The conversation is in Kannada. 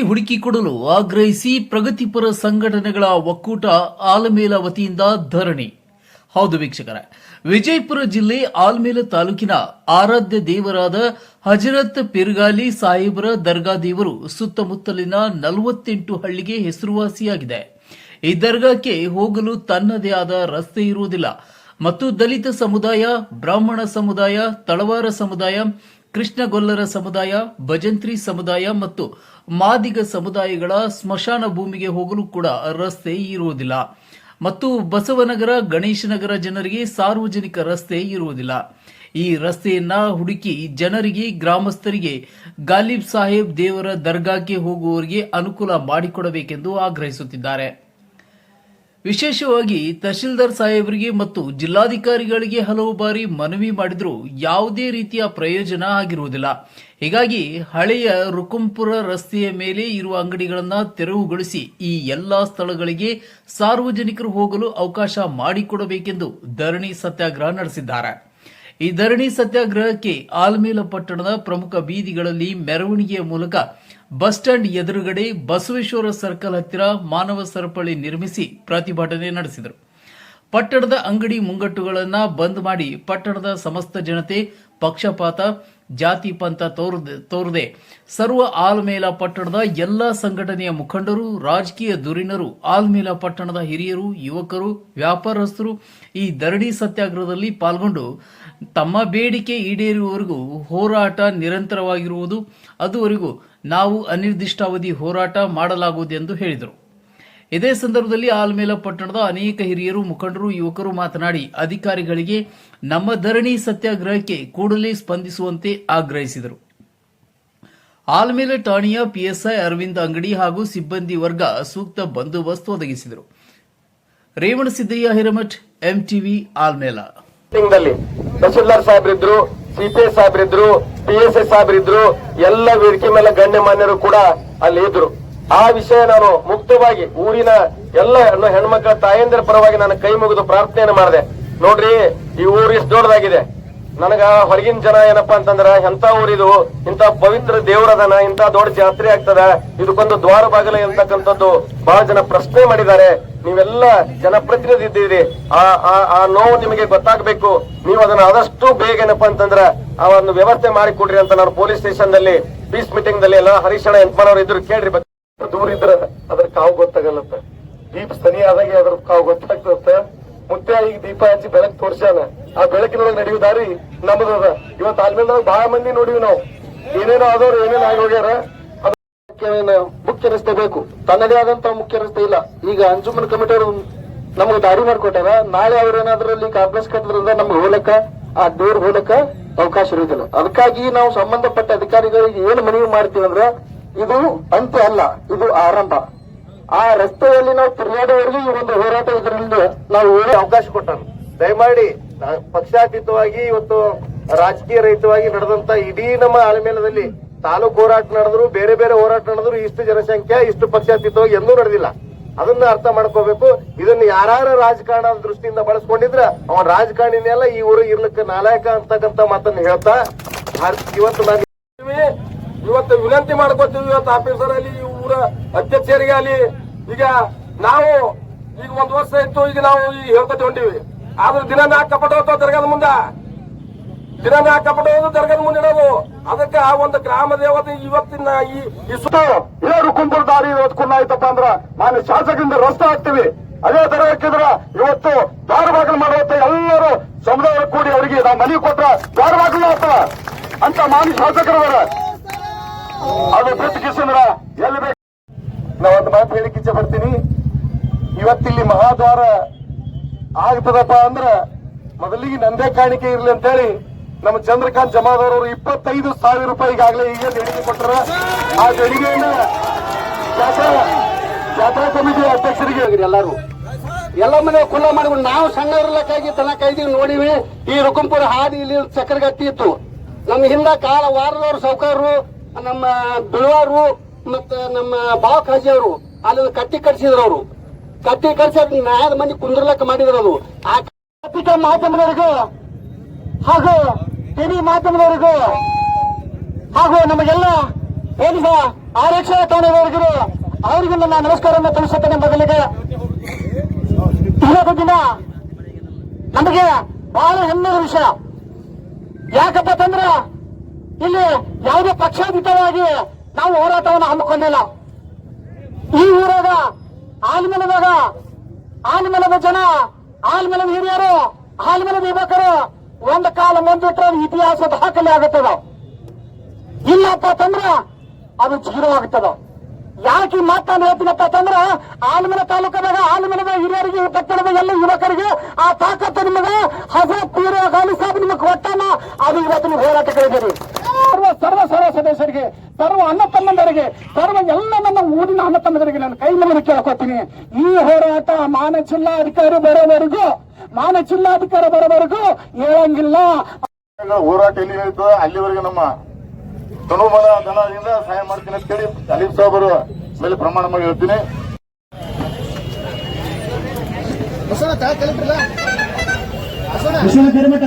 ಹುಡುಕಿಕೊಡಲು ಆಗ್ರಹಿಸಿ ಪ್ರಗತಿಪರ ಸಂಘಟನೆಗಳ ಒಕ್ಕೂಟ ಆಲಮೇಲ ವತಿಯಿಂದ ಧರಣಿ. ಹೌದು ವೀಕ್ಷಕರೇ, ವಿಜಯಪುರ ಜಿಲ್ಲೆ ಆಲ್ಮೇಲ ತಾಲೂಕಿನ ಆರಾಧ್ಯ ದೇವರಾದ ಹಜರತ್ ಪಿರ್ಗಾಲಿ ಸಾಹೇಬರ ದರ್ಗಾ ದೇವರು ಸುತ್ತಮುತ್ತಲಿನ ನಲವತ್ತೆಂಟು ಹಳ್ಳಿಗೆ ಹೆಸರುವಾಸಿಯಾಗಿದೆ. ಈ ದರ್ಗಾಕ್ಕೆ ಹೋಗಲು ತನ್ನದೇ ಆದ ರಸ್ತೆ ಇರುವುದಿಲ್ಲ. ಮತ್ತು ದಲಿತ ಸಮುದಾಯ, ಬ್ರಾಹ್ಮಣ ಸಮುದಾಯ, ತಳವಾರ ಸಮುದಾಯ ಕೃಷ್ಣಗೊಲ್ಲರ ಸಮುದಾಯ, ಭಜಂತ್ರಿ ಸಮುದಾಯ ಮತ್ತು ಮಾದಿಗ ಸಮುದಾಯಗಳ ಸ್ಮಶಾನ ಭೂಮಿಗೆ ಹೋಗಲು ಕೂಡ ರಸ್ತೆ ಇರುವುದಿಲ್ಲ. ಮತ್ತು ಬಸವನಗರ, ಗಣೇಶನಗರ ಜನರಿಗೆ ಸಾರ್ವಜನಿಕ ರಸ್ತೆ ಇರುವುದಿಲ್ಲ. ಈ ರಸ್ತೆಯನ್ನ ಹುಡುಕಿ ಜನರಿಗೆ, ಗ್ರಾಮಸ್ಥರಿಗೆ ಗಾಲಿಬ್ ಸಾಹೇಬ್ ದೇವರ ದರ್ಗಾಕ್ಕೆ ಹೋಗುವವರಿಗೆ ಅನುಕೂಲ ಮಾಡಿಕೊಡಬೇಕೆಂದು ಆಗ್ರಹಿಸುತ್ತಿದ್ದಾರೆ. ವಿಶೇಷವಾಗಿ ತಹಶೀಲ್ದಾರ್ ಸಾಹೇಬರಿಗೆ ಮತ್ತು ಜಿಲ್ಲಾಧಿಕಾರಿಗಳಿಗೆ ಹಲವು ಬಾರಿ ಮನವಿ ಮಾಡಿದರೂ ಯಾವುದೇ ರೀತಿಯ ಪ್ರಯೋಜನ ಆಗಿರುವುದಿಲ್ಲ. ಹೀಗಾಗಿ ಹಳೆಯ ರುಕುಂಪುರ ರಸ್ತೆಯ ಮೇಲೆ ಇರುವ ಅಂಗಡಿಗಳನ್ನು ತೆರವುಗೊಳಿಸಿ ಈ ಎಲ್ಲಾ ಸ್ಥಳಗಳಿಗೆ ಸಾರ್ವಜನಿಕರು ಹೋಗಲು ಅವಕಾಶ ಮಾಡಿಕೊಡಬೇಕೆಂದು ಧರಣಿ ಸತ್ಯಾಗ್ರಹ ನಡೆಸಿದ್ದಾರೆ. ಈ ಧರಣಿ ಸತ್ಯಾಗ್ರಹಕ್ಕೆ ಆಲ್ಮೇಲ ಪಟ್ಟಣದ ಪ್ರಮುಖ ಬೀದಿಗಳಲ್ಲಿ ಮೆರವಣಿಗೆಯ ಮೂಲಕ ಬಸ್ ಸ್ಟ್ಯಾಂಡ್ ಎದುರುಗಡೆ ಬಸವೇಶ್ವರ ಸರ್ಕಲ್ ಹತ್ತಿರ ಮಾನವ ಸರಪಳಿ ನಿರ್ಮಿಸಿ ಪ್ರತಿಭಟನೆ ನಡೆಸಿದರು. ಪಟ್ಟಣದ ಅಂಗಡಿ ಮುಂಗಟ್ಟುಗಳನ್ನು ಬಂದ್ ಮಾಡಿ ಪಟ್ಟಣದ ಸಮಸ್ತ ಜನತೆ ಪಕ್ಷಪಾತ ಜಾತಿ ಪಂಥ ತೋರದೆ ತೋರದೆ. ಸರ್ವ ಆಲ್ಮೇಲ ಪಟ್ಟಣದ ಎಲ್ಲ ಸಂಘಟನೆಯ ಮುಖಂಡರು, ರಾಜಕೀಯ ಧುರೀಣರು, ಆಲ್ಮೇಲ ಪಟ್ಟಣದ ಹಿರಿಯರು, ಯುವಕರು, ವ್ಯಾಪಾರಸ್ಥರು ಈ ಧರಣಿ ಸತ್ಯಾಗ್ರಹದಲ್ಲಿ ಪಾಲ್ಗೊಂಡು ತಮ್ಮ ಬೇಡಿಕೆ ಈಡೇರುವವರೆಗೂ ಹೋರಾಟ ನಿರಂತರವಾಗಿರುವುದು. ಅದುವರೆಗೂ ನಾವು ಅನಿರ್ದಿಷ್ಟಾವಧಿ ಹೋರಾಟ ಮಾಡಲಾಗುವುದೆಂದು ಹೇಳಿದರು. ಇದೇ ಸಂದರ್ಭದಲ್ಲಿ ಆಲ್ಮೇಲ ಪಟ್ಟಣದ ಅನೇಕ ಹಿರಿಯರು, ಮುಖಂಡರು, ಯುವಕರು ಮಾತನಾಡಿ, ಅಧಿಕಾರಿಗಳಿಗೆ ನಮ್ಮ ಧರಣಿ ಸತ್ಯಾಗ್ರಹಕ್ಕೆ ಕೂಡಲೇ ಸ್ಪಂದಿಸುವಂತೆ ಆಗ್ರಹಿಸಿದರು. ಆಲ್ಮೇಲ ಠಾಣೆಯ ಪಿಎಸ್ಐ ಅರವಿಂದ್ ಅಂಗಡಿ ಹಾಗೂ ಸಿಬ್ಬಂದಿ ವರ್ಗ ಸೂಕ್ತ ಬಂದೋಬಸ್ತ್ ಒದಗಿಸಿದರು. ರೇವಣಸಿದ್ದಯ್ಯ ಹಿರಮಠ್ ಎಂಟಿವಿ ಆಲ್ಮೇಲ. ತಹಶೀಲ್ದಾರ್ ಸಾಹೇಬ್ರಿದ್ರು ಸಾಹೇಬ್ರಿದ್ರು, ಪಿ ಎಸ್ ಎಸ್ ಸಾಹೇಬ್ರಿದ್ರು, ಎಲ್ಲ ವೇದಿಕೆ ಮೇಲೆ ಗಣ್ಯಮಾನ್ಯರು ಕೂಡ ಅಲ್ಲಿ ಇದ್ರು. ಆ ವಿಷಯ ನಾನು ಮುಕ್ತವಾಗಿ ಊರಿನ ಎಲ್ಲ ಹೆಣ್ಮಕ್ಳ ತಾಯಂದಿರ ಪರವಾಗಿ ನಾನು ಕೈ ಮುಗಿದು ಪ್ರಾರ್ಥನೆಯನ್ನು ಮಾಡಿದೆ. ನೋಡ್ರಿ, ಈ ಊರು ಇಷ್ಟು ದೊಡ್ಡದಾಗಿದೆ. ನನಗ ಹೊರಗಿನ ಜನ ಏನಪ್ಪಾ ಅಂತಂದ್ರ ಎಂತ ಊರಿದು ಇಂತ ಪವಿತ್ರ ದೇವರದನ ಇಂತ ದೊಡ್ಡ ಜಾತ್ರೆ ಆಗ್ತದ. ಇದಕ್ಕೊಂದು ದ್ವಾರ ಬಾಗಿಲ ಇರ್ತಕ್ಕಂಥದ್ದು ಬಹಳ ಜನ ಪ್ರಶ್ನೆ ಮಾಡಿದ್ದಾರೆ. ನೀವೆಲ್ಲ ಜನಪ್ರತಿನಿಧಿ ಇದ್ದೀರಿ ಆ, ಆ- ನೋವು ನಿಮಗೆ ಗೊತ್ತಾಗಬೇಕು. ನೀವು ಅದನ್ನ ಆದಷ್ಟು ಬೇಗ ಏನಪ್ಪಾ ಅಂತಂದ್ರ ಆ ಒಂದು ವ್ಯವಸ್ಥೆ ಮಾಡಿಕೊಡ್ರಿ ಅಂತ ನಾನು ಪೊಲೀಸ್ ಸ್ಟೇಷನ್ನಲ್ಲಿ ಪೀಸ್ ಮೀಟಿಂಗ್ ದಲ್ಲಿ ಎಲ್ಲ ಹರೀಶಣ್ಣ ಮಾಡೋರು ಇದ್ರು ಕೇಳ್ರಿ. ದೂರ ಇದ್ರ ಅದ್ರ ಕಾವು ಗೊತ್ತಾಗಲ್ಲತ್ತ ದೀಪ ಸನಿ ಆದಾಗೆ ಅದ್ರ ಕಾವು ಗೊತ್ತಾಗ್ತದ ಮುತ್ತೆ ಈಗ ದೀಪ ಹಚ್ಚಿ ಬೆಳಕ್ ತೋರ್ಸ್ಯಾನ. ಆ ಬೆಳಕಿನೊಳಗೆ ನಡೆಯುವ ದಾರಿ ನಮ್ದದ ಇವತ್ ಆಲ್ಮೇಲೆ ಬಹಳ ಮಂದಿ ನೋಡಿವಿ ನಾವು. ಏನೇನೋ ಆದವ್ರು ಏನೇನು ಆಗಿ ಹೋಗ್ಯಾರ ಮುಖ್ಯ- ರಸ್ತೆ ಬೇಕು. ತನ್ನದೇ ಆದಂತ ಮುಖ್ಯ ರಸ್ತೆ ಇಲ್ಲ. ಈಗ ಅಂಜುಮನ್ ಕಮಿಟಿ ಅವರು ನಮ್ಗೆ ದಾರಿ ಮಾಡ್ಕೊಟ್ಟಾರ ನಾಳೆ ಅವ್ರೇನಾದ್ರಲ್ಲಿ ಕಾಂಗ್ರೆಸ್ ಕಟ್ಟದ್ರಿಂದ ನಮ್ಗೆ ಹೋಲಕ್ಕ ಆ ದೂರ್ ಹೋಲಕ್ಕ ಅವಕಾಶ ಇರುವುದಿಲ್ಲ ಅದಕ್ಕಾಗಿ ನಾವು ಸಂಬಂಧಪಟ್ಟ ಅಧಿಕಾರಿಗಳಿಗೆ ಏನು ಮನವಿ ಮಾಡ್ತೀವಿ ಅಂದ್ರೆ ಇದು ಅಂತ್ಯ ಅಲ್ಲ, ಇದು ಆರಂಭ. ಆ ರಸ್ತೆಯಲ್ಲಿ ನಾವು ತಿರುಗಾಡುವವರೆಗೂ ಈ ಒಂದು ಹೋರಾಟ ಇದರಿಂದ ನಾವು ಹೇಳಿ ಅವಕಾಶ ಕೊಟ್ಟರು. ದಯಮಾಡಿ ಪಕ್ಷಾತೀತವಾಗಿ ಇವತ್ತು ರಾಜಕೀಯ ರಹಿತವಾಗಿ ನಡೆದಂತ ಇಡೀ ನಮ್ಮ ಆಲಮೇಲದಲ್ಲಿ ತಾಲೂಕು ಹೋರಾಟ ನಡೆದ್ರು, ಬೇರೆ ಬೇರೆ ಹೋರಾಟ ನಡೆದ್ರು, ಇಷ್ಟು ಜನಸಂಖ್ಯೆ, ಇಷ್ಟು ಪಕ್ಷಾತೀತವಾಗಿ ಎಂದೂ ನಡೆದಿಲ್ಲ. ಅದನ್ನ ಅರ್ಥ ಮಾಡ್ಕೋಬೇಕು. ಇದನ್ನ ಯಾರ ರಾಜಕಾರಣ ದೃಷ್ಟಿಯಿಂದ ಬಳಸ್ಕೊಂಡಿದ್ರ ಅವ ರಾಜಕಾರಣಿನೆಲ್ಲ ಈ ಊರು ಇರ್ಲಿಕ್ಕೆ ನಾಲಾಯಕ ಅಂತಕ್ಕಂತ ಮಾತನ್ನ ಹೇಳ್ತಾ ಇವತ್ತು ನಾನು ಇವತ್ತು ವಿನಂತಿ ಮಾಡ್ಕೊತೀವಿ ಇವತ್ತು ಆಫೀಸರ್ ಅಲ್ಲಿ ಊರ ಅಧ್ಯಕ್ಷರಿಗೆ ಅಲ್ಲಿ. ಈಗ ನಾವು ಈಗ ಒಂದು ವರ್ಷ ಇತ್ತು, ಈಗ ನಾವು ಈಗ ಹೇಳ್ಕೊತ ಹೊಂಟಿವಿ. ಆದ್ರೆ ದಿನ ನಾ ಕಪಟ ದರ್ಗಾದ ಮುಂದ. ದಿನ ನಾ ಕಪಟ ದರ್ಗದ ಇಡೋದು. ಅದಕ್ಕೆ ಆ ಒಂದು ಗ್ರಾಮ ದೇವತೆ ಇವತ್ತಿನ ಈ ಏಳು ಕುಂದರ ದಾರಿ ಇವತ್ತು ಕುನ್ನ ಆಯ್ತಪ್ಪ ಅಂದ್ರ ನಾನು ಶಾಸಕರಿಂದ ರಸ್ತೆ ಹಾಕ್ತೀವಿ. ಅದೇ ತರ ಹಾಕಿದ್ರ ಇವತ್ತು ದಾರಬಾಗಲು ಬಾಗಿಲು ಮಾಡುವಂತ ಎಲ್ಲರೂ ಸಮುದಾಯ ಕೂಡಿ ಅವರಿಗೆ ನಾವು ಮನೆ ಕೊಟ್ರ ದಾರಬಾಗಲು ಬಾಗಿಲು ಆಗ್ತಾವ ಅಂತ ಮಾನ್ಯ ಶಾಸಕರವರ ಅದು ಬಿಟ್ಟು ಎಲ್ಲಿ ಬೇಕು? ನಾ ಒಂದು ಮಾತು ಹೇಳಿಕ್ಕೆ ಇಚ್ಛೆ ಬರ್ತೀನಿ. ಇವತ್ತಿಲ್ಲಿ ಮಹಾದ್ವಾರ ಆಗ್ತದಪ್ಪ ಅಂದ್ರ ಮೊದಲಿಗೆ ನಂದೇ ಕಾಣಿಕೆ ಇರ್ಲಿ ಅಂತೇಳಿ ನಮ್ಮ ಚಂದ್ರಕಾಂತ್ ಜಮಾದಾರ್ ಅವರು ಇಪ್ಪತ್ತೈದು ಸಾವಿರ ರೂಪಾಯಿ ಈಗಾಗಲೇ ಈಗ ದೇಣಿಗೆ ಕೊಟ್ಟರ ಆ ದೇಣಿಗೆಯನ್ನ ಜಾತ್ರಾ ಜಾತ್ರಾ ಸಮಿತಿ ಅಧ್ಯಕ್ಷರಿಗೆ ಎಲ್ಲರೂ. ಎಲ್ಲ ಮನೆ ಕುಲ್ಲ ಮಾಡಿಕೊಂಡು ನಾವು ಸಣ್ಣವ್ರಲ್ಲಕ್ಕಾಗಿ ತನ್ನ ಕೈದಿಗೆ ನೋಡಿವಿ. ಈ ರುಕುಂಪುರ ಹಾದಿ ಇಲ್ಲಿ ಚಕ್ರಗತ್ತಿ ಇತ್ತು. ನಮ್ಮ ಹಿಂದ ಕಾಲ ವಾರದವ್ರು ಸೌಕರ್ಯರು ನಮ್ಮ ಬಿಳುವಾರು ಮತ್ತ ನಮ್ಮ ಬಾವ್ ಖಾಜಿ ಅವರು ಅಲ್ಲಿ ಕಟ್ಟಿ ಕಟ್ಸಿದ್ರು ಅವರು. ಕಟ್ಟಿ ಕಟ್ಸಿ ನ್ಯಾಯದ ಮಂದಿ ಕುಂದ್ರಲಕ್ಕ ಮಾಡಿದ್ರು ಅದು. ಆ ಮಾಧ್ಯಮದವರಿಗೂ ಹಾಗೂ ಟಿವಿ ಮಾಧ್ಯಮದವರಿಗೂ ಹಾಗೂ ನಮಗೆಲ್ಲ ಪೊಲೀಸ ಆರಕ್ಷಣಾ ಠಾಣೆಯವರಿಗೂ ಅವರಿಗೂ ನನ್ನ ನಮಸ್ಕಾರವನ್ನು ತಿಳಿಸುತ್ತೇನೆ ಬದಲಿಗೆ ಇವತ್ತು ದಿನ ನಮಗೆ ಬಹಳ ಹೆಮ್ಮೆಯ ವಿಷಯ. ಯಾಕಪ್ಪ ಅಂತಂದ್ರ ಇಲ್ಲಿ ಯಾವುದೇ ಪಕ್ಷಾತೀತವಾಗಿ ನಾವು ಹೋರಾಟವನ್ನು ಹಮ್ಮಿಕೊಂಡಿಲ್ಲ. ಈ ಊರಾಗ ಆಲ್ಮಲದಾಗ ಆಲ್ಮಲದ ಜನ ಆಲ್ಮಲದ ಹಿರಿಯರು ಆಲ್ಮಲದ ಯುವಕರು ಒಂದು ಕಾಲ ಮುಂದಿಟ್ಟರೆ ಅದು ಇತಿಹಾಸ ದಾಖಲೆ ಆಗುತ್ತದ? ಇಲ್ಲಪ್ಪ ತಂದ್ರ, ಅದು ಜೀರೋ ಆಗ್ತದ ಯಾಕೆ ಈ ಮಾತು ನಾನು ಹೇಳ್ತೀನಪ್ಪ ತಂದ್ರ ಆಲ್ಮಲ ತಾಲೂಕದಾಗ ಆಲ್ಮಲದ ಹಿರಿಯರಿಗೆ, ಪಟ್ಟಣದ ಎಲ್ಲ ಯುವಕರಿಗೆ ಆ ತಾಕತ್ತು ನಿಮಗೆ ಹಜರತ್ ಪೀರ, ಗಾಲಿ ಸಾಹೇಬ್ ನಿಮಗೆ ಕೊಟ್ಟಾನ? ಅದು ಇವತ್ತು ನೀವು ಹೋರಾಟಗಳಿದ್ದೀರಿ ಸರ್ವ ಸರ್ವ ಸದಸ್ಯರಿಗೆ ಸರ್ವ ಅಣ್ಣ ತಮ್ಮಂದರಿಗೆ ಸರ್ವ ಎಲ್ಲ ನನ್ನ ಊರಿನ ಅಣ್ಣ ತಮ್ಮಂದರಿಗೆ ನಾನು ಕೈ ಮೇಲೆ ಕೇಳ್ಕೊತೀನಿ. ಈ ಹೋರಾಟ ಮಾನ ಜಿಲ್ಲಾಧಿಕಾರಿ ಬರೋವರೆಗೂ ಮಾನ ಜಿಲ್ಲಾಧಿಕಾರಿ ಬರೋವರೆಗೂ ಹೇಳಂಗಿಲ್ಲ. ಹೋರಾಟ ಎಲ್ಲಿ ಹೇಳಿದ್ದು ಅಲ್ಲಿವರೆಗೆ ನಮ್ಮ ತನುಬಲ ಧನದಿಂದ ಸಹಾಯ ಮಾಡ್ತೀನಿ ಅಂತೇಳಿ ಅಲೀಫ್ ಸಾಹೇಬರು ಮೇಲೆ ಪ್ರಮಾಣ ಮಾಡಿ ಹೇಳ್ತೀನಿ. ಹಿರೇಮಠ